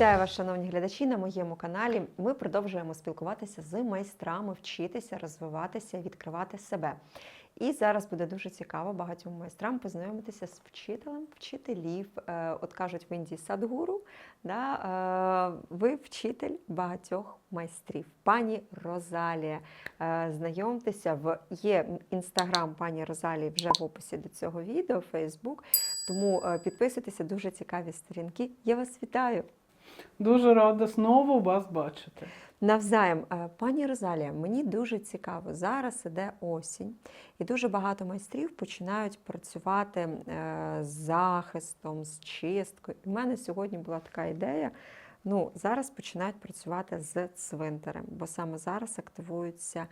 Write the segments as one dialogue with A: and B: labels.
A: Вітаю вас, шановні глядачі, на моєму каналі. Ми продовжуємо спілкуватися з майстрами, вчитися, розвиватися, відкривати себе. І зараз буде дуже цікаво багатьом майстрам познайомитися з вчителем вчителів. Е, От кажуть в Індії садгуру, да, е, ви вчитель багатьох майстрів. Пані Розалія. Е, Знайомтеся в є інстаграм пані Розалії вже в описі до цього відео, Фейсбук. Тому підписуйтеся, дуже цікаві сторінки. Я вас вітаю.
B: Дуже рада знову вас бачити.
A: Навзаєм, Е, пані Розалія, мені дуже цікаво. Зараз іде осінь, і дуже багато майстрів починають працювати е, з захистом, з чисткою. У мене сьогодні була така ідея. Ну, зараз починають працювати з цвинтарем, бо саме зараз активується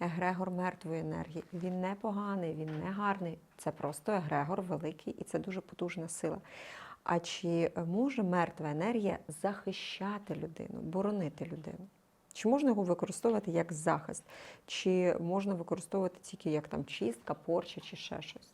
A: егрегор мертвої енергії. Він не поганий, він не гарний. Це просто егрегор великий, і це дуже потужна сила. А чи може мертва енергія захищати людину, боронити людину? Чи можна його використовувати як захист? Чи можна використовувати тільки як там чистка, порча чи ще щось?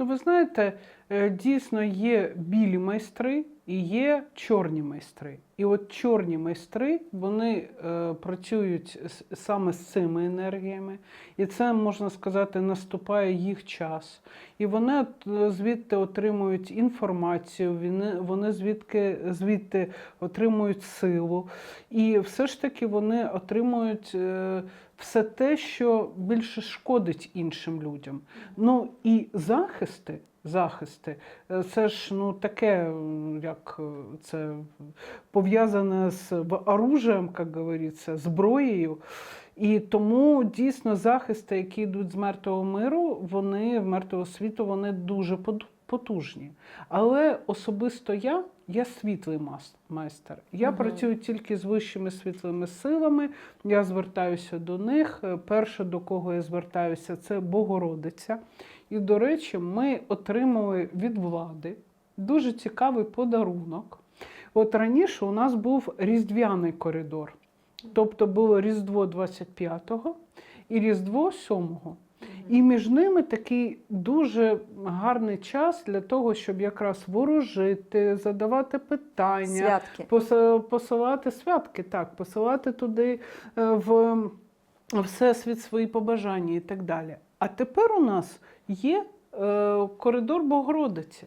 B: Ну, ви знаєте, е, дійсно є білі майстри і є чорні майстри. І от чорні майстри вони е, працюють саме з цими енергіями, і це можна сказати, наступає їх час. І вони е, звідти отримують інформацію, вони звідки, звідти отримують силу. І все ж таки вони отримують е, все те, що більше шкодить іншим людям. Ну і захисти. Захисти, е, це ж ну таке, як е, це пов'язане з оружием, як говориться, зброєю. І тому дійсно захисти, які йдуть з мертвого миру, вони мертвого світу, вони дуже потужні. Але особисто я, я світлий майстер. Я
A: Мгм.
B: працюю тільки з вищими світлими силами. Я звертаюся до них. Е, Перше, до кого я звертаюся, це Богородиця. І, до речі, ми отримали від влади дуже цікавий подарунок. От раніше у нас був різдвяний коридор. Тобто було Різдво 25-го і Різдво 7-го. І між ними такий дуже гарний час для того, щоб якраз ворожити, задавати питання,
A: Святки.
B: посилати святки, так, посилати туди е, в всесвіт свої побажання і так далі. А тепер у нас є е, коридор Богородиці.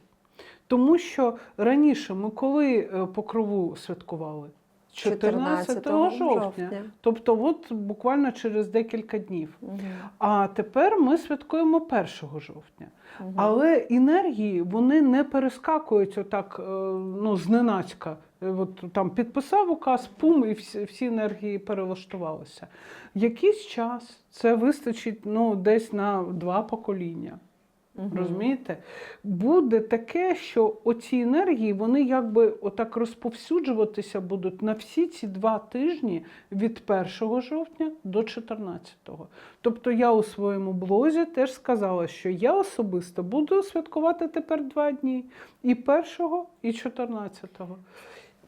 B: Тому що раніше ми коли е, покрову святкували? 14 жовтня. Тобто, от буквально через декілька днів.
A: Мгм.
B: А тепер ми святкуємо 1 жовтня.
A: Мгм.
B: Але енергії вони не перескакують отак, е, ну, зненацька. Е, От там підписав указ, пум, і всі, всі енергії перелаштувалися. Якийсь час це вистачить ну, десь на два покоління.
A: Мгм.
B: Розумієте? Буде таке, що оці енергії вони якби отак розповсюджуватися будуть на всі ці два тижні від 1 жовтня до 14. Тобто я у своєму блозі теж сказала, що я особисто буду святкувати тепер два дні: і 1, і 14.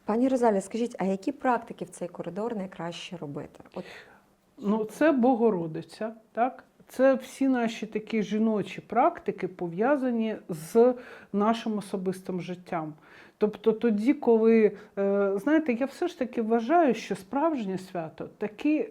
A: Пані Розалія, скажіть, а які практики в цей коридор найкраще робити? От
B: Ну, це Богородиця, так? Це всі наші такі жіночі практики пов'язані з нашим особистим життям. Тобто тоді, коли, е, знаєте, я все ж таки вважаю, що справжнє свято таки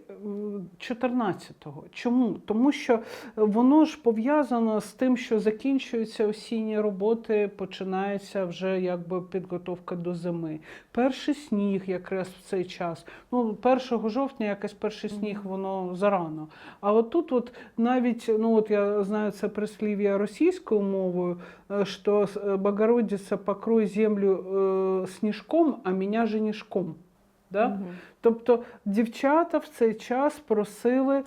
B: 14-го. Чому? Тому що воно ж пов'язано з тим, що закінчуються осінні роботи, починається вже якби підготовка до зими. Перший сніг якраз в цей час. Ну, 1 жовтня якось перший сніг, воно зарано. А от тут от навіть, ну от я знаю це прислів'я російською мовою, е, що е, Богородиця покрой землю е, сніжком, а мене женішком. Да?
A: Мгм.
B: Тобто дівчата в цей час просили е,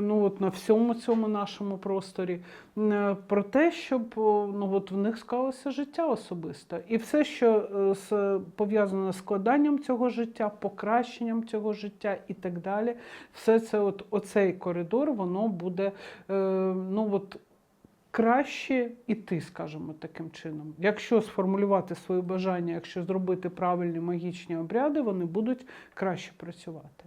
B: ну, от на всьому цьому нашому просторі е, про те, щоб ну, от в них склалося життя особисто. І все, що е, пов'язане з складанням цього життя, покращенням цього життя і так далі, все це, от, оцей коридор, воно буде ну, от, краще іти, скажімо, таким чином. Якщо сформулювати свої бажання, якщо зробити правильні магічні обряди, вони будуть краще працювати.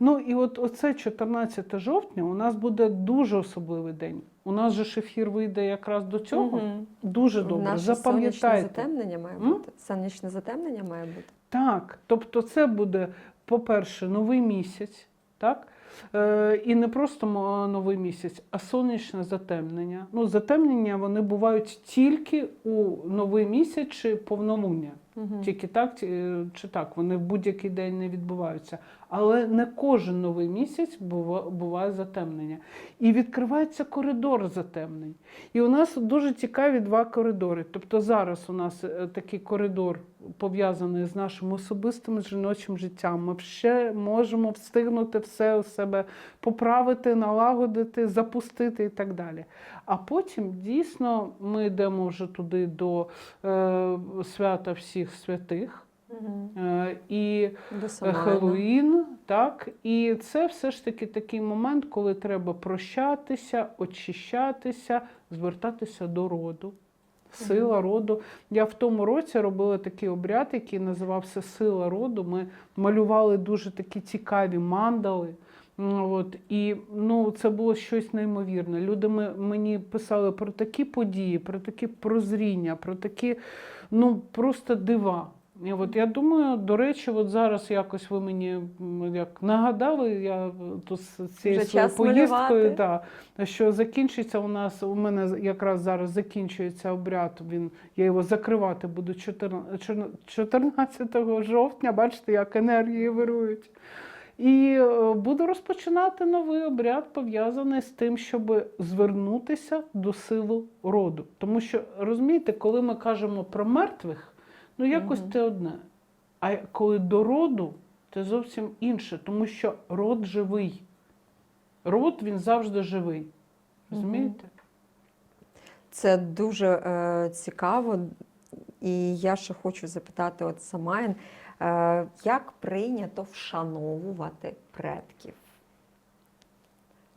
B: Ну і от оце 14 жовтня у нас буде дуже особливий день. У нас же ж ефір вийде якраз до цього.
A: Мгм.
B: Дуже добре.
A: Наше сонячне затемнення має
B: М?
A: бути. Сонячне затемнення має бути.
B: Так, тобто це буде, по-перше, новий місяць, так? Е, і не просто новий місяць, а сонячне затемнення. Ну, затемнення вони бувають тільки у новий місяць чи повнолуння.
A: Мгм.
B: Тільки так чи так, вони в будь-який день не відбуваються. Але не кожен новий місяць бува- буває затемнення. І відкривається коридор затемнень. І у нас дуже цікаві два коридори. Тобто зараз у нас е, такий коридор пов'язаний з нашим особистим жіночим життям. Ми ще можемо встигнути все у себе поправити, налагодити, запустити і так далі. А потім дійсно ми йдемо вже туди до е, свята всіх святих. Е, і
A: Самайна.
B: Хеллоуін, так, і це все ж таки такий момент, коли треба прощатися, очищатися, звертатися до роду. Сила роду. Я в тому році робила такий обряд, який називався Сила роду. Ми малювали дуже такі цікаві мандали. От, і ну, це було щось неймовірне. Люди ми, мені писали про такі події, про такі прозріння, про такі ну, просто дива. І от я думаю, до речі, от зараз якось ви мені як нагадали, я тут з цією своєю поїздкою, да, що закінчиться у нас, у мене якраз зараз закінчується обряд. Він я його закривати буду 14 14 жовтня. Бачите, як енергії вирують. І е, буду розпочинати новий обряд, пов'язаний з тим, щоб звернутися до сили роду. Тому що розумієте, коли ми кажемо про мертвих, ну якось це одне. А коли до роду, це зовсім інше, тому що род живий. Род він завжди живий. Розумієте?
A: Це дуже е, цікаво. І я ще хочу запитати, от Самайн, е, як прийнято вшановувати предків?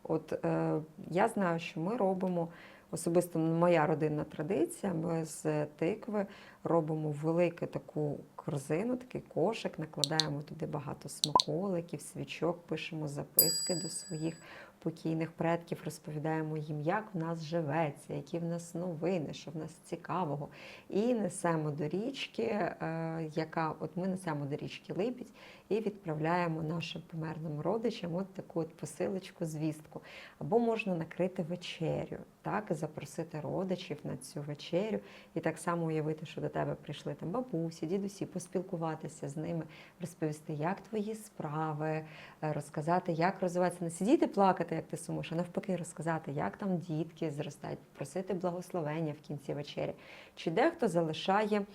A: От е, я знаю, що ми робимо, особисто моя родинна традиція, ми з тикви робимо велику таку корзину, такий кошик, накладаємо туди багато смаколиків, свічок, пишемо записки до своїх покійних предків, розповідаємо їм, як в нас живеться, які в нас новини, що в нас цікавого. І несемо до річки, е, яка от ми несемо до річки Липідь і відправляємо нашим померлим родичам от таку от посилочку, звістку. Або можна накрити вечерю, так, запросити родичів на цю вечерю, і так само уявити, що до тебе прийшли там бабусі, дідусі, поспілкуватися з ними, розповісти, як твої справи, е, розказати, як розвиватися, не сидіти плакати, як ти сумуєш, а навпаки, розказати, як там дітки зростають, просити благословення в кінці вечері. Чи дехто залишає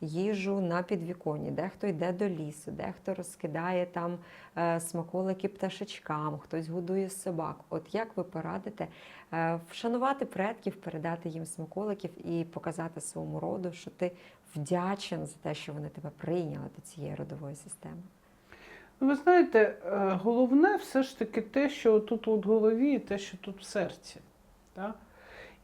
A: їжу на підвіконні, дехто йде до лісу, дехто розкидає там е, смаколики пташечкам, хтось годує собак. От як ви порадите е, вшанувати предків, передати їм смаколиків і показати своєму роду, що ти вдячен за те, що вони тебе прийняли до цієї родової системи?
B: Ну, Ви знаєте, е, головне все ж таки те, що тут в голові, і те, що тут в серці. Так?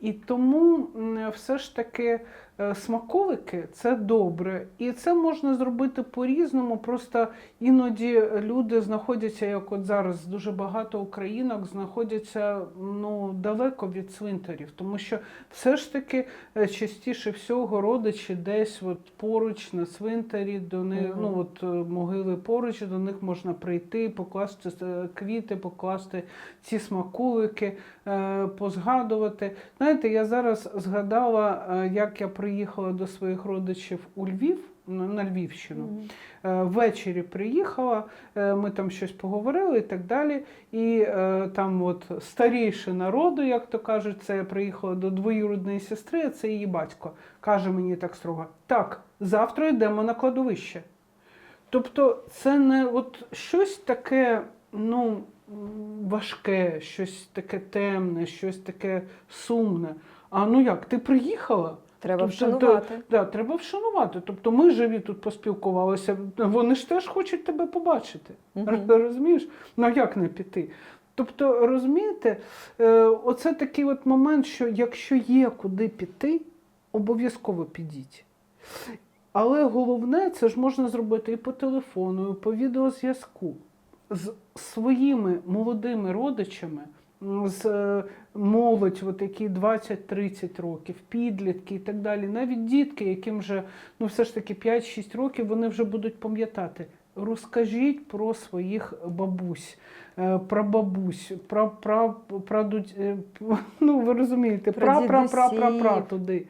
B: І тому все ж таки е, смаколики це добре. І це можна зробити по-різному. Просто іноді люди знаходяться, як от зараз дуже багато українок знаходяться ну, далеко від цвинтарів, тому що все ж таки е, частіше всього родичі десь от поруч на цвинтарі, до них,
A: Мгм.
B: ну от е, могили поруч, до них можна прийти, покласти квіти, покласти ці смакулики, е, позгадувати. Знаєте, я зараз згадала, як я приїхала до своїх родичів у Львів. на- Львівщину. Е, Ввечері приїхала, е, ми там щось поговорили і так далі. І е, там от старіший народу, як то кажуть, це я приїхала до двоюродної сестри, а це її батько. Каже мені так строго: так, завтра йдемо на кладовище. Тобто це не от щось таке, ну, важке, щось таке темне, щось таке сумне. А ну як, ти приїхала?
A: Треба
B: Тобто,
A: вшанувати.
B: Да, треба вшанувати. Тобто ми живі тут поспілкувалися, вони ж теж хочуть тебе побачити.
A: Мгм.
B: Розумієш? Ну як не піти? Тобто, розумієте, е, оце такий от момент, що якщо є куди піти, обов'язково підіть. Але головне, це ж можна зробити і по телефону, і по відеозв'язку з своїми молодими родичами. З е, молодь, от які 20-30 років, підлітки і так далі, навіть дітки, яким вже ну все ж таки 5-6 років, вони вже будуть пам'ятати. Розкажіть про своїх бабусь, е, про бабусь, про, про, про, ну ви розумієте,
A: Про
B: про, про, про, про, туди.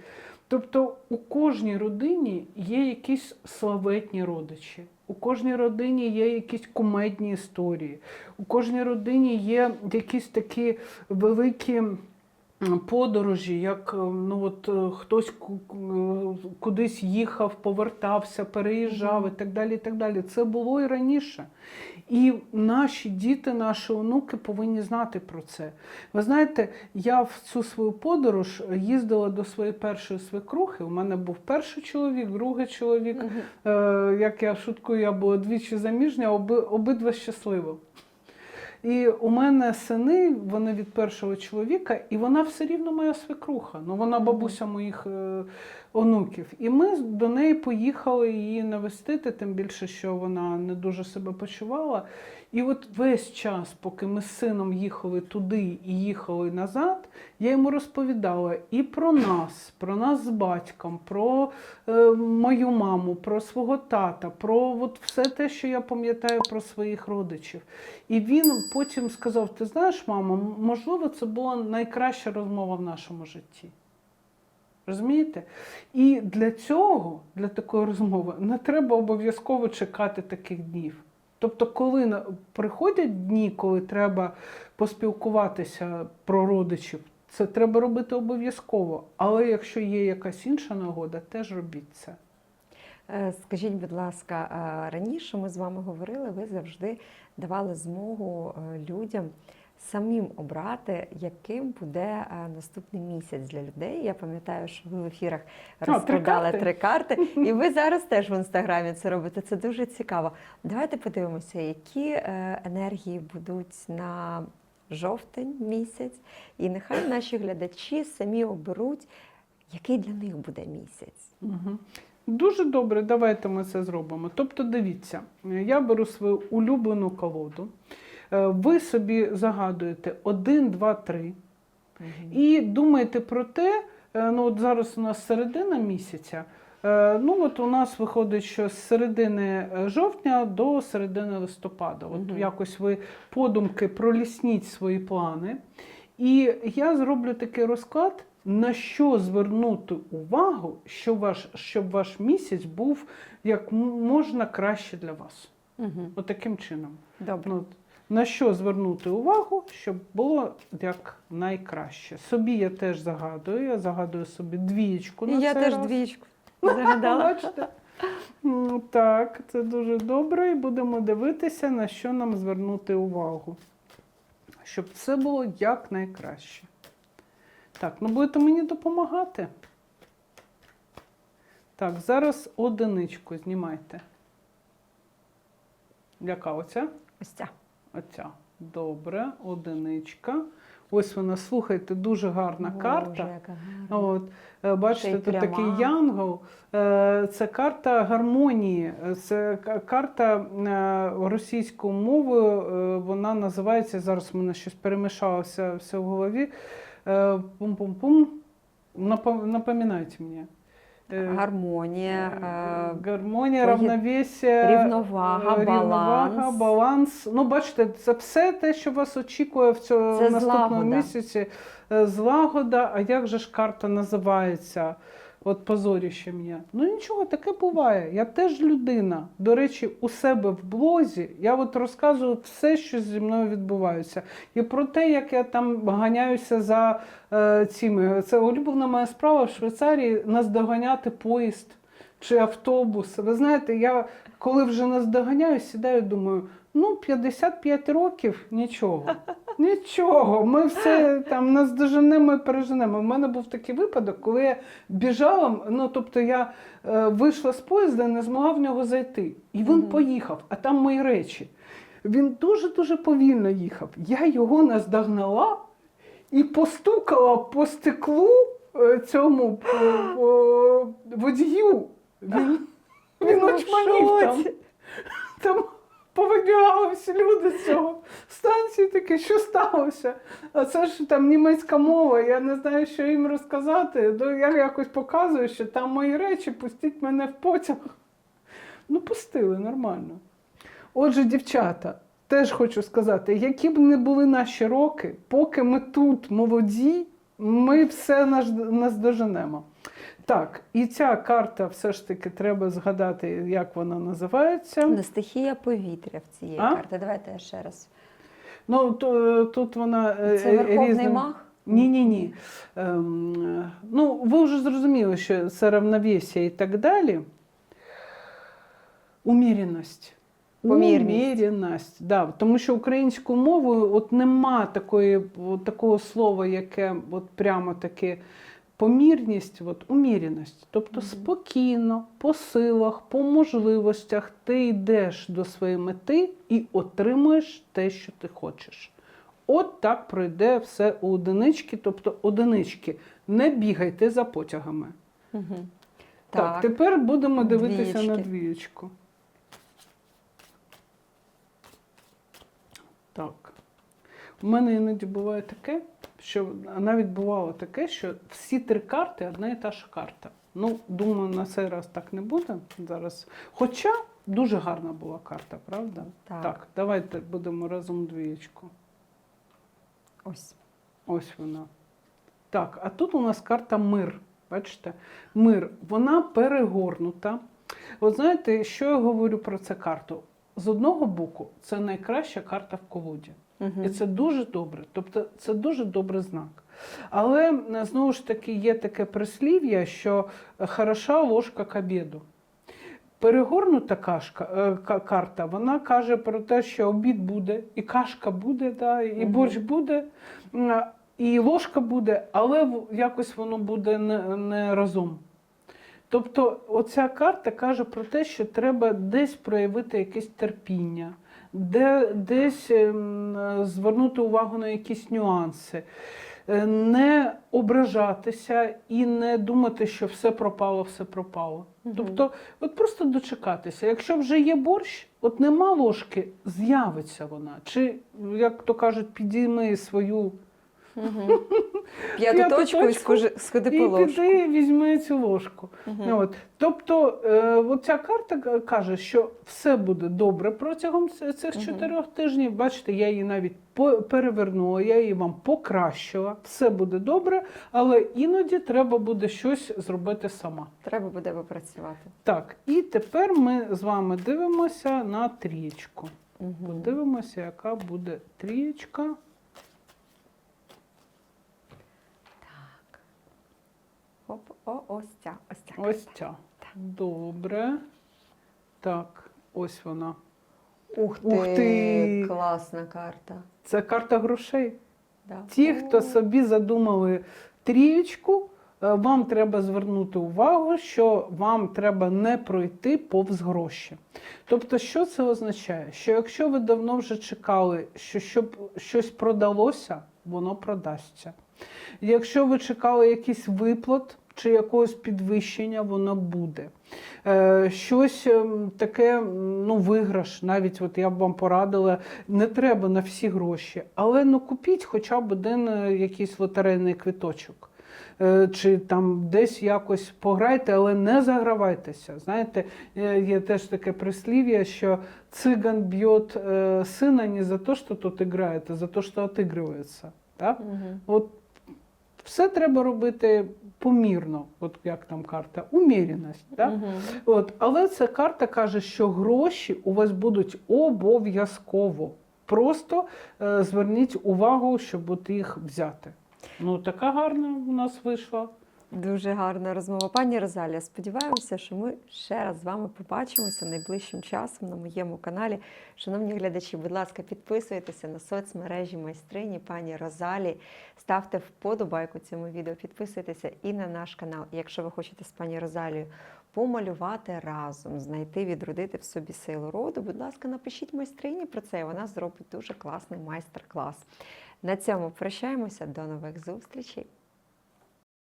B: Тобто у кожній родині є якісь славетні родичі, у кожній родині є якісь кумедні історії, у кожній родині є якісь такі великі. М, Подорожі, як е, ну от е, хтось ку- ку- е, кудись їхав, повертався, переїжджав і так далі. і так далі. Це було і раніше. І наші діти, наші онуки повинні знати про це. Ви знаєте, я в цю свою подорож їздила до своєї першої свекрухи. У мене був перший чоловік, другий чоловік. Е, як я шуткую, я була двічі заміжня, оби, обидва щасливо. І у мене сини, вони від першого чоловіка, і вона все рівно моя свекруха. Ну вона бабуся моїх е, онуків. І ми до неї поїхали її навестити, тим більше, що вона не дуже себе почувала. І от весь час, поки ми з сином їхали туди і їхали назад, я йому розповідала і про нас, про нас з батьком, про е, мою маму, про свого тата, про от все те, що я пам'ятаю про своїх родичів. І він потім сказав: Ти знаєш, мамо, м- можливо, це була найкраща розмова в нашому житті. Розумієте? І для цього, для такої розмови, не треба обов'язково чекати таких днів. Тобто, коли приходять дні, коли треба поспілкуватися про родичів, це треба робити обов'язково. Але якщо є якась інша нагода, теж робіть це.
A: Е, Скажіть, будь ласка, раніше ми з вами говорили, ви завжди давали змогу е, людям самим обрати, яким буде е, наступний місяць для людей. Я пам'ятаю, що ви в ефірах
B: три
A: розкладали
B: карти.
A: три карти, і ви зараз теж в інстаграмі це робите. Це дуже цікаво. Давайте подивимося, які е, енергії будуть на жовтень місяць, і нехай наші глядачі самі оберуть, який для них буде місяць.
B: Угу. Дуже добре, давайте ми це зробимо. Тобто, дивіться, я беру свою улюблену колоду. Е, Ви собі загадуєте 1, 2, 3. І думаєте про те, е, ну от зараз у нас середина місяця. е, Ну от у нас виходить, що з середини жовтня до середини листопада. От
A: Мгм.
B: якось ви подумки пролісніть свої плани. І я зроблю такий розклад, на що звернути увагу, що ваш, щоб ваш місяць був як можна краще для вас.
A: Угу.
B: От чином.
A: Добре.
B: Ну, на що звернути увагу, щоб було як найкраще. Собі я теж загадую, я загадую собі двієчку.
A: І
B: на
A: я
B: цей
A: теж
B: раз.
A: двічку загадала.
B: Бачите? Ну, Так, це дуже добре. І будемо дивитися, на що нам звернути увагу. Щоб це було як найкраще. Так, ну будете мені допомагати. Так, зараз одиничку знімайте. Яка оця?
A: Ось ця.
B: Оця. Добре, одиничка. Ось вона, слухайте, дуже гарна
A: Боже,
B: карта.
A: яка гарна.
B: От, е, бачите, тут
A: пряма.
B: такий янгол. Е, Це карта гармонії. Це карта е, російською мовою. Вона називається зараз. в мене щось перемішалося все в голові. Пум-пум-пум. Напом- Напоминайте мені.
A: Гармонія, е,
B: Гармонія,
A: пої-
B: равновесія,
A: рівновага,
B: рівновага,
A: баланс.
B: баланс. Ну, бачите, це все те, що вас очікує в цьому наступному
A: злагода.
B: місяці. Е, Злагода, а як же ж карта називається? От позоріще мене. Ну нічого, таке буває. Я теж людина. До речі, у себе в блозі я от розказую все, що зі мною відбувається. І про те, як я там ганяюся за е, цими. Це улюблена моя справа в Швейцарії наздоганяти поїзд чи автобус. Ви знаєте, я коли вже наздоганяю, сідаю, думаю, ну 55 років, нічого. Нічого, ми все там наздоженемо і переженемо. У мене був такий випадок, коли я біжала, ну тобто я е, вийшла з поїзда, не змогла в нього зайти. І він
A: Мгм.
B: поїхав, а там мої речі. Він дуже-дуже повільно їхав. Я його наздогнала і постукала по стеклу е, цьому по- по водію. Він, він очманів там. там. Повибігали всі люди з цього станції такі, що сталося? А це ж там німецька мова, я не знаю, що їм розказати. Ну, Я якось показую, що там мої речі, пустіть мене в потяг. Ну, пустили нормально. Отже, дівчата, теж хочу сказати, які б не були наші роки, поки ми тут молоді, ми все наздоженемо. Так, і ця карта все ж таки треба згадати, як вона називається.
A: Не стихія повітря в цієї
B: А?
A: карти. Давайте я ще раз.
B: Ну, то, тут вона е,
A: Це
B: е,
A: верховний
B: різним-
A: маг?
B: Ні, ні, ні. Ем, ну, ви вже зрозуміли, що це равновесие і так далі. Уміряність.
A: Помірність.
B: Уміряність, да. Тому що українською мовою от нема такої, от такого слова, яке от прямо таке помірність, от, уміряність. Тобто спокійно, по силах, по можливостях ти йдеш до своєї мети і отримуєш те, що ти хочеш. От так пройде все у одинички, тобто одинички. Не бігайте за потягами.
A: Угу.
B: Так, тепер будемо дивитися на
A: Двієчки.
B: двієчку. Так. У мене іноді буває таке, що навіть бувало таке, що всі три карти одна і та ж карта. Ну, думаю, на цей раз так не буде зараз. Хоча дуже гарна була карта, правда?
A: Так.
B: давайте будемо разом двієчку.
A: Ось.
B: Ось вона. Так, а тут у нас карта мир. Бачите? Мир. Вона перегорнута. От знаєте, що я говорю про цю карту? З одного боку, це найкраща карта в колоді.
A: Угу.
B: І це дуже добре. Тобто це дуже добрий знак. Але е, знову ж таки є таке прислів'я, що е, хороша ложка к обіду. Перегорнута кашка, е, карта, вона каже про те, що обід буде, і кашка буде, да, і борщ буде, і ложка буде, але якось воно буде не, не разом. Тобто, оця карта каже про те, що треба десь проявити якесь терпіння, де, десь ем, звернути увагу на якісь нюанси, Е, не ображатися і не думати, що все пропало, все пропало.
A: Мгм.
B: Тобто, от просто дочекатися. Якщо вже є борщ, от нема ложки, з'явиться вона. Чи, як то кажуть, підійми свою
A: Угу. П'яту точку і
B: точку
A: схожи, сходи по
B: і
A: ложку.
B: піди візьми цю ложку.
A: Мгм.
B: От. Тобто, е, от ця карта к- каже, що все буде добре протягом ц- цих
A: Мгм.
B: чотирьох тижнів. Бачите, я її навіть по- перевернула, я її вам покращила. Все буде добре, але іноді треба буде щось зробити сама.
A: Треба буде попрацювати.
B: Так, і тепер ми з вами дивимося на трієчку.
A: Угу.
B: Подивимося, яка буде трієчка.
A: Оп, о, ось ця, ось ця.
B: Ось ця. Добре. Так, ось вона.
A: Ух ти,
B: Ух ти!
A: класна карта.
B: Це карта грошей.
A: Да.
B: Ті, хто собі задумали трієчку, е, вам треба звернути увагу, що вам треба не пройти повз гроші. Тобто, що це означає? Що якщо ви давно вже чекали, що щоб щось продалося, воно продасться. Якщо ви чекали якийсь виплат чи якогось підвищення, воно буде. Е, щось ем, таке, ну, виграш, навіть от я б вам порадила, не треба на всі гроші, але ну, купіть хоча б один е, якийсь лотерейний квиточок. Е, Чи там десь якось пограйте, але не загравайтеся. Знаєте, є теж таке прислів'я, що циган б'є сина не за те, що тут грає, а за те, що отигрується. Так?
A: Мгм.
B: От все треба робити помірно, от як там карта, уміряність. Да?
A: Угу.
B: От, але ця карта каже, що гроші у вас будуть обов'язково. Просто е, зверніть увагу, щоб от їх взяти. Ну, така гарна у нас вийшла.
A: Дуже гарна розмова. Пані Розалія, сподіваємося, що ми ще раз з вами побачимося найближчим часом на моєму каналі. Шановні глядачі, будь ласка, підписуйтеся на соцмережі майстрині пані Розалі. Ставте вподобайку цьому відео, підписуйтеся і на наш канал. Якщо ви хочете з пані Розалією помалювати разом, знайти, відродити в собі силу роду, будь ласка, напишіть майстрині про це, і вона зробить дуже класний майстер-клас. На цьому прощаємося. До нових зустрічей.